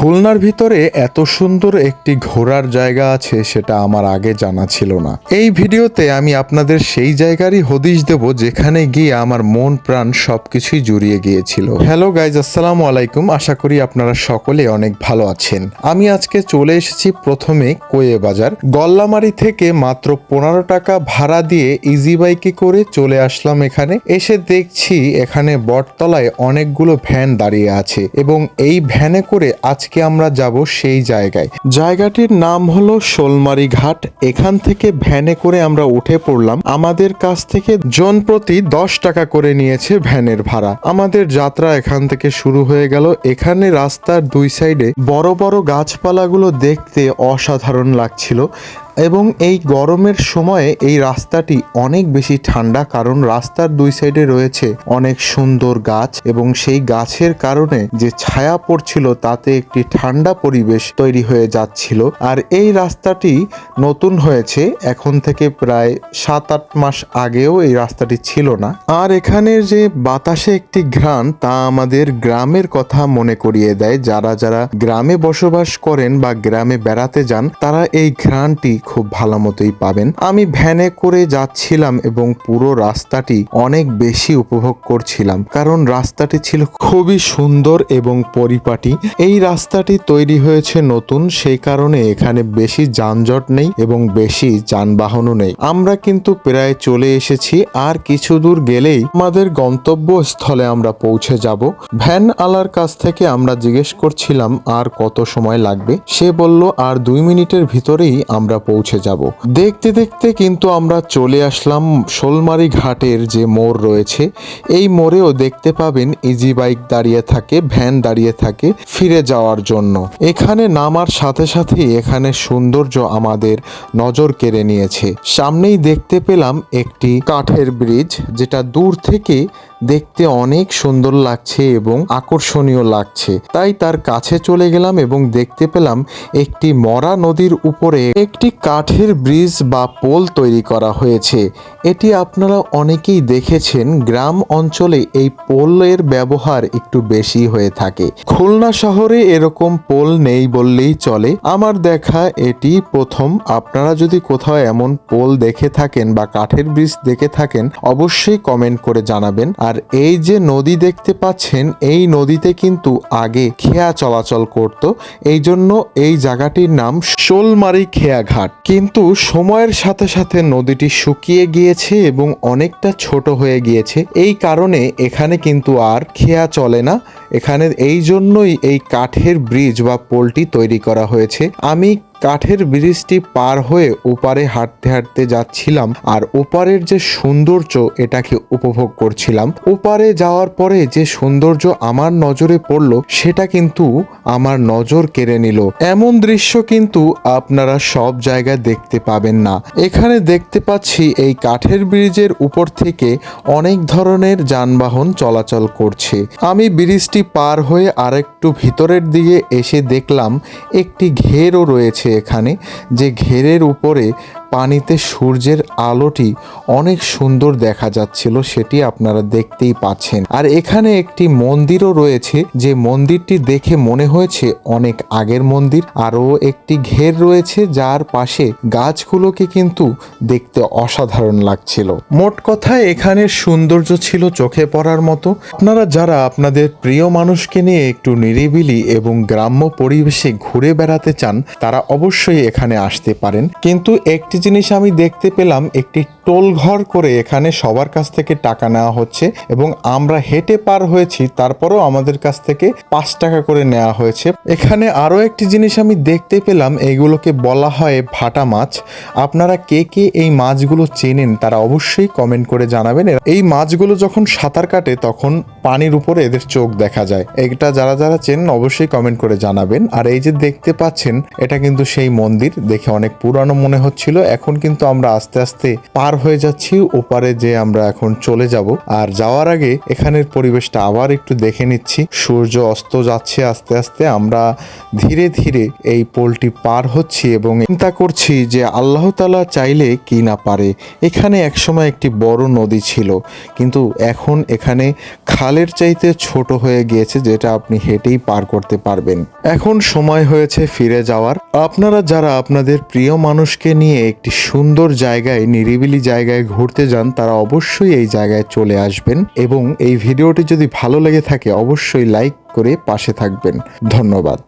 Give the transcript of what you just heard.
খুলনার ভিতরে এত সুন্দর একটি ঘোরার জায়গা আছে সেটা আমার আগে জানা ছিল না। এই ভিডিওতে আমি আপনাদের সেই জায়গারই হদিশ দেব যেখানে গিয়ে আমার মন প্রাণ সবকিছুই জুড়িয়ে গিয়েছিল। হ্যালো গাইজ, আসসালামু আলাইকুম। আশা করি আপনারা সকলে অনেক ভালো আছেন। আমি আজকে চলে এসেছি প্রথমে কোয়ে বাজার। গল্লামারি থেকে মাত্র পনেরো টাকা ভাড়া দিয়ে ইজি বাইকে করে চলে আসলাম এখানে। এসে দেখছি এখানে বটতলায় অনেকগুলো ভ্যান দাঁড়িয়ে আছে এবং এই ভ্যানে করে আজকে আমরা যাব সেই জায়গায়। জায়গাটির নাম হলো শোলমারি ঘাট। এখান থেকে ভ্যানে করে আমরা উঠে পড়লাম। আমাদের কাছ থেকে জন প্রতি দশ টাকা করে নিয়েছে ভ্যানের ভাড়া। আমাদের যাত্রা এখান থেকে শুরু হয়ে গেল। এখানে রাস্তার দুই সাইডে বড় বড় গাছপালাগুলো দেখতে অসাধারণ লাগছিল। এবং এই গরমের সময়ে এই রাস্তাটি অনেক বেশি ঠান্ডা কারণ রাস্তার দুই সাইডে রয়েছে অনেক সুন্দর গাছ এবং সেই গাছের কারণে যে ছায়া পড়ছিল তাতে একটি ঠান্ডা পরিবেশ তৈরি হয়ে যাচ্ছিল। আর এই রাস্তাটি নতুন হয়েছে, এখন থেকে প্রায় সাত আট মাস আগেও এই রাস্তাটি ছিল না। আর এখানের যে বাতাসে একটি ঘ্রাণ তা আমাদের গ্রামের কথা মনে করিয়ে দেয়। যারা যারা গ্রামে বসবাস করেন বা গ্রামে বেড়াতে যান, তারা এই ঘ্রাণটি খুব ভালো মতোই পাবেন। আমি ভ্যানে করে যাচ্ছিলাম এবং পুরো রাস্তাটি অনেক বেশি উপভোগ করছিলাম, কারণ রাস্তাটি ছিল খুবই সুন্দর এবং পরিপাটি। এই রাস্তাটি তৈরি হয়েছে নতুন, সেই কারণে এখানে বেশি যানজট নেই এবং বেশি যানবাহনও নেই। আমরা কিন্তু প্রায় চলে এসেছি, আর কিছু দূর গেলেই আমাদের গন্তব্য স্থলে আমরা পৌঁছে যাব। ভ্যান আলার কাছ থেকে আমরা জিজ্ঞেস করছিলাম, আর কত সময় লাগবে? সে বলল, আর দুই মিনিটের ভিতরেই আমরা পৌঁছে যাব। দেখতে দেখতে কিন্তু আমরা চলে আসলাম শোলমারি ঘাটের যে মোড় রয়েছে। এই মোড়েও দেখতে পাবেন ইজি বাইক দাঁড়িয়ে থাকে ভ্যান দাঁড়িয়ে থাকে ফিরে যাওয়ার জন্য। এখানে নামার সাথে সাথেই এখানে সৌন্দর্য আমাদের নজর কেড়ে নিয়েছে। সামনেই দেখতে পেলাম একটি কাঠের ব্রিজ যেটা দূর থেকে দেখতে অনেক সুন্দর লাগছে এবং আকর্ষণীয় লাগছে। তাই তার কাছে চলে গেলাম এবং দেখতে পেলাম একটি মরা নদীর উপরে একটি কাঠের ব্রিজ বা পোল তৈরি করা হয়েছে। এটি আপনারা অনেকেই দেখেছেন, গ্রাম অঞ্চলে এই পোলের ব্যবহার একটু বেশি হয়ে থাকে। খুলনা শহরে এরকম পোল নেই বললেই চলে। আমার দেখা এটি প্রথম। আপনারা যদি কোথাও এমন পোল দেখে থাকেন বা কাঠের ব্রিজ দেখে থাকেন, অবশ্যই কমেন্ট করে জানাবেন। আর এই যে নদী দেখতে পাচ্ছেন, এই নদীতে কিন্তু আগে খেয়া চলাচল করত। এই জন্য এই জায়গাটির নাম শোলমারি খেয়া ঘাট। কিন্তু সময়ের সাথে সাথে নদীটি শুকিয়ে গিয়েছে এবং অনেকটা ছোট হয়ে গিয়েছে। এই কারণে এখানে কিন্তু আর খেয়া চলে না। এখানে এই জন্যই এই কাঠের ব্রিজ বা পোলটি তৈরি করা হয়েছে। আমি কাঠের ব্রিজটি পার হয়ে ওপারে হাঁটতে হাঁটতে যাচ্ছিলাম আর ওপারের যে সৌন্দর্য এটাকে উপভোগ করছিলাম। ওপারে যাওয়ার পরে যে সৌন্দর্য আমার নজরে পড়ল, সেটা কিন্তু আমার নজর কেড়ে নিল। এমন দৃশ্য কিন্তু আপনারা সব জায়গায় দেখতে পাবেন না। এখানে দেখতে পাচ্ছি এই কাঠের ব্রিজের উপর থেকে অনেক ধরনের যানবাহন চলাচল করছে। আমি ব্রিজটি পার হয়ে আরেকটু ভিতরের দিকে এসে দেখলাম, একটি ঘেরও রয়েছে। এখানে যে ঘেরের উপরে পানিতে সূর্যের আলোটি অনেক সুন্দর দেখা যাচ্ছিল, সেটি আপনারা দেখতেই পাচ্ছেন। আর এখানে একটি মন্দিরও রয়েছে, যে মন্দিরটি দেখে মনে হয়েছে অনেক আগের মন্দির। আরও একটি ঘের রয়েছে, যার পাশে গাছগুলোকে কিন্তু দেখতে অসাধারণ লাগছিল। মোট কথায় এখানের সৌন্দর্য ছিল চোখে পড়ার মতো। আপনারা যারা আপনাদের প্রিয় মানুষকে নিয়ে একটু নিরিবিলি এবং গ্রাম্য পরিবেশে ঘুরে বেড়াতে চান, তারা অবশ্যই এখানে আসতে পারেন। কিন্তু একটি জিনিস আমি দেখতে পেলাম একটি টোল ঘর করে এখানে সবার কাছ থেকে টাকা নেওয়া হচ্ছে এবং আমরা হেঁটে পার হয়েছি, তারপরও আমাদের কাছ থেকে পাঁচ টাকা করে নেওয়া হয়েছে। এখানে আরও একটি জিনিস আমি দেখতে পেলাম এইগুলোকে বলা হয় ভাটা মাছ। আপনারা কে কে এই মাছগুলো চেনেন তারা অবশ্যই কমেন্ট করে জানাবেন। এই মাছগুলো যখন সাঁতার কাটে, তখন পানির উপরে এদের চোখ দেখা যায়। এটা যারা যারা চেনেন, অবশ্যই কমেন্ট করে জানাবেন। আর এই যে দেখতে পাচ্ছেন, এটা কিন্তু সেই মন্দির। দেখে অনেক পুরানো মনে হচ্ছিল। এখন কিন্তু আমরা আস্তে আস্তে পার হয়ে যাচ্ছি, ওপারে যে আমরা এখন চলে যাব। আর যাওয়ার আগে এখানের পরিবেশটা আবার একটু দেখে নিচ্ছি। সূর্য অস্ত যাচ্ছে আস্তে আস্তে, আমরা ধীরে ধীরে এই পোলটি পার হচ্ছি এবং চিন্তা করছি যে আল্লাহ তালা চাইলে কি না পারে। এখানে একসময় একটি বড় নদী ছিল, কিন্তু এখন এখানে খালের চাইতে ছোট হয়ে গিয়েছে, যেটা আপনি হেঁটেই পার করতে পারবেন। এখন সময় হয়েছে ফিরে যাওয়ার। আপনারা যারা আপনাদের প্রিয় মানুষকে নিয়ে একটি সুন্দর জায়গায় নিরিবিলি জায়গায় ঘুরতে যান, তারা অবশ্যই এই জায়গায় চলে আসবেন এবং এই ভিডিওটি যদি ভালো লেগে থাকে, অবশ্যই লাইক করে পাশে থাকবেন। ধন্যবাদ।